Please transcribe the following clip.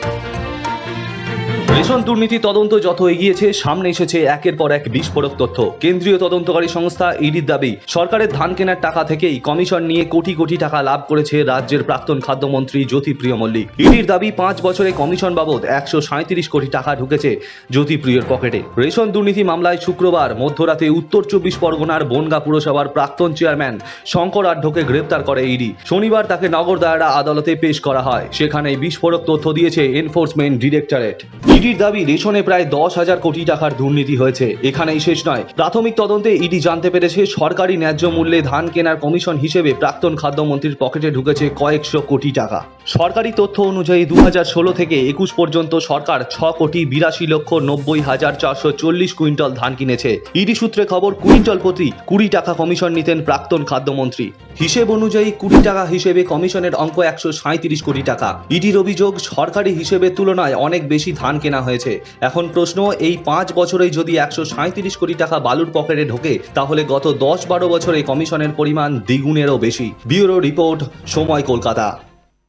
Bye. Ration দুর্নীতি তদন্ত যত এগিয়েছে, সামনে এসেছে একের পর এক বিস্ফোরক তথ্য। কেন্দ্রীয় তদন্তকারী সংস্থা ইডির দাবি, সরকারের ধান কেনার টাকা থেকেই কমিশন নিয়ে কোটি কোটি টাকা লাভ করেছে রাজ্যের প্রাক্তন খাদ্যমন্ত্রী জ্যোতিপ্রিয় মল্লিক। ইডির দাবি, পাঁচ বছরে কমিশন বাবদ একশো সাঁত্রিশ কোটি টাকা ঢুকেছে জ্যোতিপ্রিয়র পকেটে। রেশন দুর্নীতি মামলায় শুক্রবার মধ্যরাতে উত্তর চব্বিশ পরগনার বনগা পুরসভার প্রাক্তন চেয়ারম্যান শঙ্কর আঢ্যকে গ্রেপ্তার করে ইডি। শনিবার তাকে নগর দায়রা আদালতে পেশ করা হয়। সেখানে বিস্ফোরক তথ্য দিয়েছে এনফোর্সমেন্ট ডিরেক্টরেট। ইডির দাবি, রেশনে প্রায় দশ হাজার কোটি টাকার দুর্নীতি হয়েছে। এখানেই শেষ নয়। প্রাথমিক তদন্তে ইডি জানতে পেরেছে, সরকারি ন্যায্য মূল্যে ধান কেনার কমিশন হিসেবে প্রাক্তন খাদ্যমন্ত্রীর পকেটে ঢুকেছে কয়েকশো কোটি টাকা। সরকারি তথ্য অনুযায়ী দু হাজার ষোলো থেকে একুশ পর্যন্ত সরকার ছ কোটি বিরাশি লক্ষ নব্বই হাজার চারশো চল্লিশ কুইন্টাল ধান কিনেছে। ইডি সূত্রে খবর, কুইন্টাল প্রতি কুড়ি টাকা কমিশন নিতেন প্রাক্তন খাদ্যমন্ত্রী। হিসেব অনুযায়ী কুড়ি টাকা হিসেবে কমিশনের অঙ্ক একশো সাঁত্রিশ কোটি টাকা। ইডির অভিযোগ, সরকারি হিসেবের তুলনায় অনেক বেশি ধান কেনা হয়েছে। এখন প্রশ্ন, এই পাঁচ বছরেই যদি একশো সাঁত্রিশ কোটি টাকা বালুর পকেটে ঢোকে, তাহলে গত দশ বারো বছরে কমিশনের পরিমাণ দ্বিগুণেরও বেশি। ব্যুরো রিপোর্ট, সময় কলকাতা।